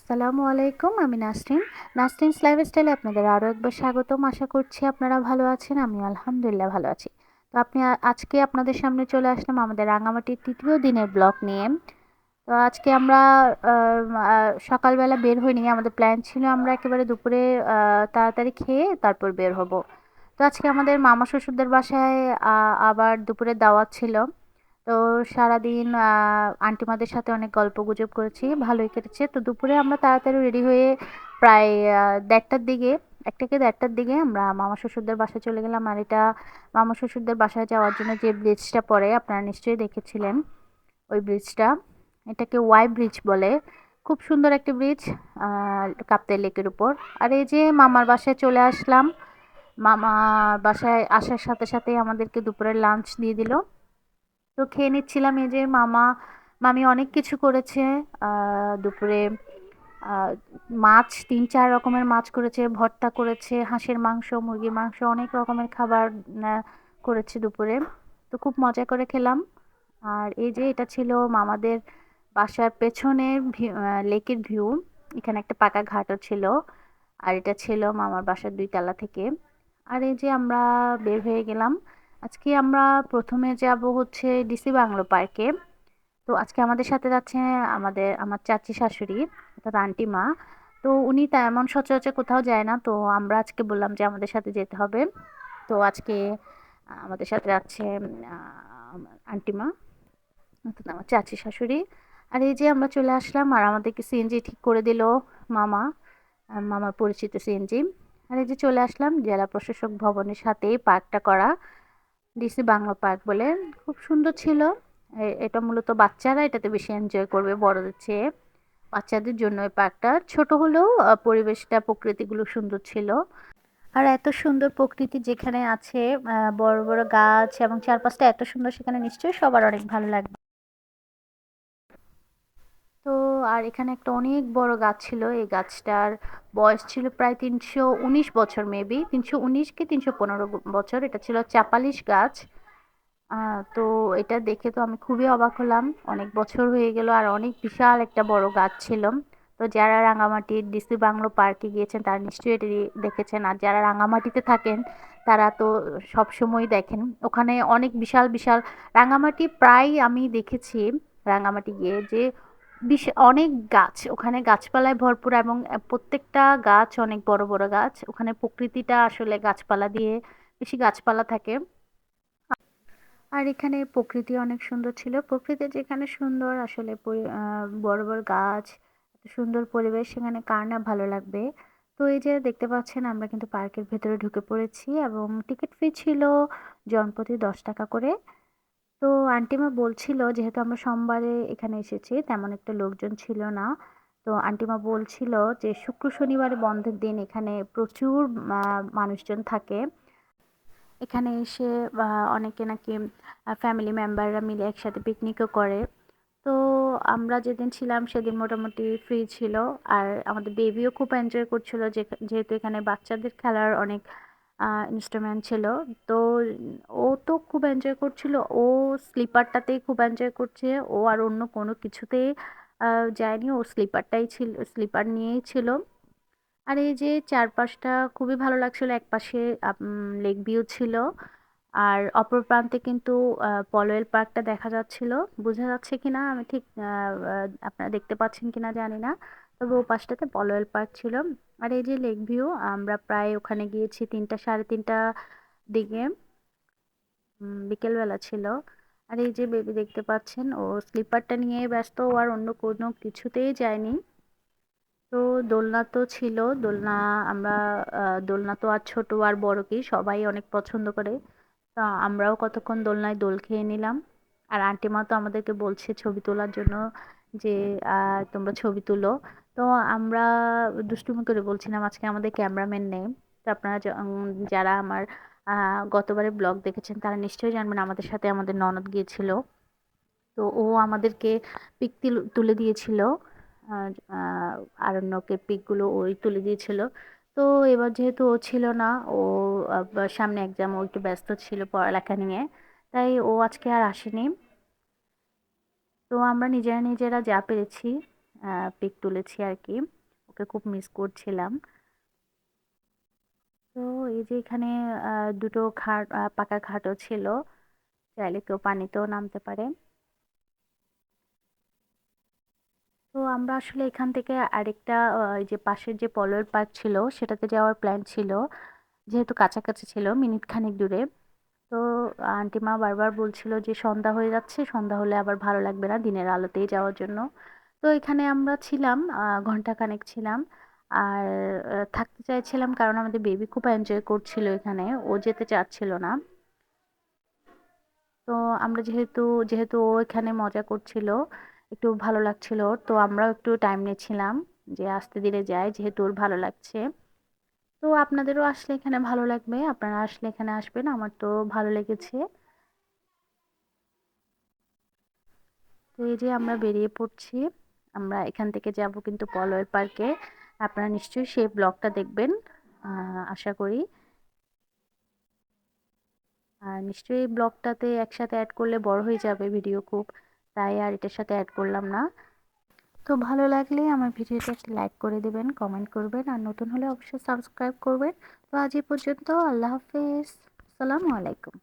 আসসালামু আলাইকুম, আমি নাসরিন। নাসরিনস লাইফস্টাইলে আপনাদের আরও একবার স্বাগতম। আশা করছি আপনারা ভালো আছেন আমি আলহামদুলিল্লাহ ভালো আছি। তো আপনি আজকে আপনাদের সামনে চলে আসলাম আমাদের রাঙামাটির তৃতীয় দিনের ব্লগ নিয়ে। তো আজকে আমরা সকালবেলা বের হইনি, আমাদের প্ল্যান ছিল আমরা একেবারে দুপুরে তাড়াতাড়ি খেয়ে তারপর বের হব। তো আজকে আমাদের মামা শ্বশুরদের বাসায় আবার দুপুরে দাওয়াত ছিল। তো সারাদিন আন্টিমাদের সাথে অনেক গল্প গুজব করেছি, ভালোই কেটেছে। তো দুপুরে আমরা তাড়াতাড়ি রেডি হয়ে প্রায় দেড়টার দিকে, একটাকে দেড়টার দিকে আমরা মামা শ্বশুরদের বাসায় চলে গেলাম। আর এটা মামা শ্বশুরদের বাসায় যাওয়ার জন্য যে ব্রিজটা পড়ে, আপনারা নিশ্চয়ই দেখেছিলেন ওই ব্রিজটা। এটাকে ওয়াই ব্রিজ বলে। খুব সুন্দর একটি ব্রিজ কাপ্তাই লেকের উপর। আর এই যে মামার বাসায় চলে আসলাম, মামার বাসায় আসার সাথে সাথে আমাদেরকে দুপুরের লাঞ্চ দিয়ে দিল। তো খেয়ে নিচ্ছিলাম এই যে মামা, মামি অনেক কিছু করেছে। দুপুরে মাছ, তিন চার রকমের মাছ করেছে, ভর্তা করেছে, হাঁসের মাংস, মুরগির মাংস, অনেক রকমের খাবার করেছে দুপুরে। তো খুব মজা করে খেলাম। আর এই যে এটা ছিল মামাদের বাসার পেছনের লেকের ভিউ। এখানে একটা পাকা ঘাটও ছিল। আর এটা ছিল মামার বাসার দুই তালা থেকে। আর এই যে আমরা বের হয়ে গেলাম। আজকে আমরা প্রথমে যাব হচ্ছে ডিসি বাংলো পার্কে। তো আজকে আমাদের সাথে যাচ্ছে আমাদের, আমার চাচি শাশুড়ি অর্থাৎ আন্টি মা। তো উনি তেমন সচরাচর কোথাও যায় না, তো আমরা আজকে বললাম যে আমাদের সাথে যেতে হবে। তো আজকে আমাদের সাথে যাচ্ছে আন্টি মা অর্থাৎ আমার চাচি শাশুড়ি। আর এই যে আমরা চলে আসলাম, আর আমাদেরকে সিএনজি ঠিক করে দিল মামা মামার পরিচিত সিএনজি আর এই যে চলে আসলাম, জেলা প্রশাসক ভবনের সাথেই পার্কটা করা। ডিসি বাংলা পার্ক বলে। খুব সুন্দর ছিল। এটা মূলত বাচ্চারা এটাতে বেশি এনজয় করবে বড়দের চেয়ে। বাচ্চাদের জন্য এই পার্কটা। ছোট হলেও পরিবেশটা, প্রকৃতিগুলো সুন্দর ছিল। আর এত সুন্দর প্রকৃতি যেখানে আছে বড় বড় গাছ এবং চারপাশটা এত সুন্দর সেখানে নিশ্চয়ই সবার অনেক ভালো লাগবে তো আর এখানে একটা অনেক বড় গাছ ছিল। এই গাছটার বয়স ছিল প্রায় তিনশো উনিশ বছর মেবি তিনশো উনিশ কি তিনশো পনেরো বছর। এটা ছিল চাপালিশ গাছ। তো এটা দেখে তো আমি খুবই অবাক হলাম। অনেক বছর হয়ে গেল আর অনেক বিশাল একটা বড় গাছ ছিল। তো যারা রাঙামাটির ডিসি বাংলো পার্কে গিয়েছেন, তারা নিশ্চয়ই এটি দেখেছেন। আর যারা রাঙামাটিতে থাকেন, তারা তো সব সময় দেখেন। ওখানে অনেক বিশাল বিশাল রাঙামাটি প্রায় আমি দেখেছি রাঙামাটি গিয়ে যে অনেক গাছ, ওখানে গাছপালায় ভরপুর এবং প্রত্যেকটা গাছ অনেক বড় বড় গাছ। ওখানে প্রকৃতিটা আসলে গাছপালা দিয়ে বেশি গাছপালা থাকে। আর এখানে প্রকৃতি অনেক সুন্দর ছিল। প্রকৃতি যেখানে সুন্দর, আসলে বড় বড় গাছ সুন্দর পরিবেশ, সেখানে কার না ভালো লাগবে। তো এই যে দেখতে পাচ্ছেন, আমরা কিন্তু পার্কের ভেতরে ঢুকে পড়েছি এবং টিকিট ফি ছিল জনপ্রতি দশ টাকা করে। তো আন্টিমা বলছিল, যেহেতু আমরা সোমবারে এখানে এসেছি, তেমন একটা লোকজন ছিল না। তো আন্টিমা বলছিল যে, শুক্র শনিবারে বন্ধের দিন এখানে প্রচুর মানুষজন থাকে। এখানে এসে অনেকে নাকি ফ্যামিলি মেম্বাররা মিলে একসাথে পিকনিকও করে। তো আমরা যেদিন ছিলাম, সেদিন মোটামুটি ফ্রি ছিল। আর আমাদের বেবিও খুব এনজয় করছিল যেহেতু এখানে বাচ্চাদের খেলার অনেক ইনস্ট্রুমেন্ট ছিল। তো ও তো খুব এনজয় করছিল। ও স্লিপারটাতেই খুব এনজয় করছে। ও আর অন্য কোনো কিছুতেই যায়নি। ও স্লিপারটাই ছিল স্লিপার নিয়েই ছিল। আর এই যে চারপাশটা খুবই ভালো লাগছিল। এক পাশে লেক ভিউ ছিল। আর অপর প্রান্তে কিন্তু পলয়েল পার্কটা দেখা যাচ্ছিল। বোঝা যাচ্ছে কিনা? আমি ঠিক আপনারা দেখতে পাচ্ছেন কিনা জানি না। তবে ও পাশটাতে পলয়েল পার্ক ছিল। আর এই যে লেক ভিউ, আমরা প্রায় ওখানে গিয়েছি তিনটা, সাড়ে তিনটা দিকে। বিকেলবেলা ছিল। আর এই যে বেবি দেখতে পাচ্ছেন, ও স্লিপারটা নিয়ে ব্যস্ত, ও আর অন্য কোনো কিছুতেই যায়নি। তো দোলনা তো ছিল, দোলনা আমরা দোলনা তো আর ছোট আর বড় কি, সবাই অনেক পছন্দ করে। তা আমরাও কতক্ষণ দোলনায় দোল খেয়ে নিলাম। আর আন্টিমা তো আমাদেরকে বলছে ছবি তোলার জন্য যে তোমরা ছবি তুলো। তো আমরা দুষ্টুমি করে বলছিলাম আজকে আমাদের ক্যামেরাম্যান নেই। তো আপনারা যারা আমার গতবারে ব্লগ দেখেছেন তারা নিশ্চয়ই জানবেন আমাদের সাথে আমাদের ননদ গিয়েছিল। তো ও আমাদেরকে পিক তুলে দিয়েছিল। আরণ্যকের পিকগুলো ওই তুলে দিয়েছিল। তো এবার যেহেতু ও ছিল না, ও সামনে এক্সাম ও একটু ব্যস্ত ছিল পড়ালেখা নিয়ে। তাই ও আজকে আর আসেনি। তো আমরা নিজেরা নিজেরা যা পেরেছি পিক তুলেছি আর কি। ওকে খুব মিস করছিলাম। তো এই যে এখানে দুটো খাট পাকা খাটও ছিল। চাইলে কেউ পানিতেও নামতে পারে। তো আমরা আসলে এখান থেকে আরেকটা ওই যে পাশের যে পলয়ের পার্ক ছিল, সেটাতে যাওয়ার প্ল্যান ছিল। যেহেতু কাছাকাছি ছিল মিনিট খানেক দূরে। তো আন্টিমা বারবার বলছিল যে সন্ধ্যা হয়ে যাচ্ছে, সন্ধ্যা হলে আবার ভালো লাগবে না দিনের আলোতেই যাওয়ার জন্য। তো এখানে আমরা ছিলাম ঘণ্টা কানেক ছিলাম। আর থাকতে চাইছিলাম কারণ আমাদের বেবি খুব এনজয় করছিল এখানে, ও যেতে চাচ্ছিল না। তো আমরা যেহেতু যেহেতু ও এখানে মজা করছিল, একটু ভালো লাগছিল, তো আমরাও একটু টাইম নিয়েছিলাম যে আসতে দিলে যায় যেহেতু ওর ভালো লাগছে। তো আপনাদেরও আসলে এখানে ভালো লাগবে, আপনারা আসলে এখানে আসবেন, আমার তো ভালো লেগেছে। তো এই যে আমরা বেরিয়ে পড়ছি। আমরা এখান থেকে যাব কিন্তু পলয়ের পার্কে। আপনারা নিশ্চয়ই সেই ব্লগটা দেখবেন আশা করি। আর নিশ্চয়ই ব্লগটাতে একসাথে অ্যাড করলে বড় হয়ে যাবে ভিডিও খুব। তাই আর এটার সাথে অ্যাড করলাম না। তো ভালো লাগলে আমার ভিডিওটা একটি লাইক করে দেবেন কমেন্ট করবেন। আর নতুন হলে অবশ্যই সাবস্ক্রাইব করবেন। তো আজ এই পর্যন্ত, আল্লাহ হাফেজ। আসসালামু আলাইকুম।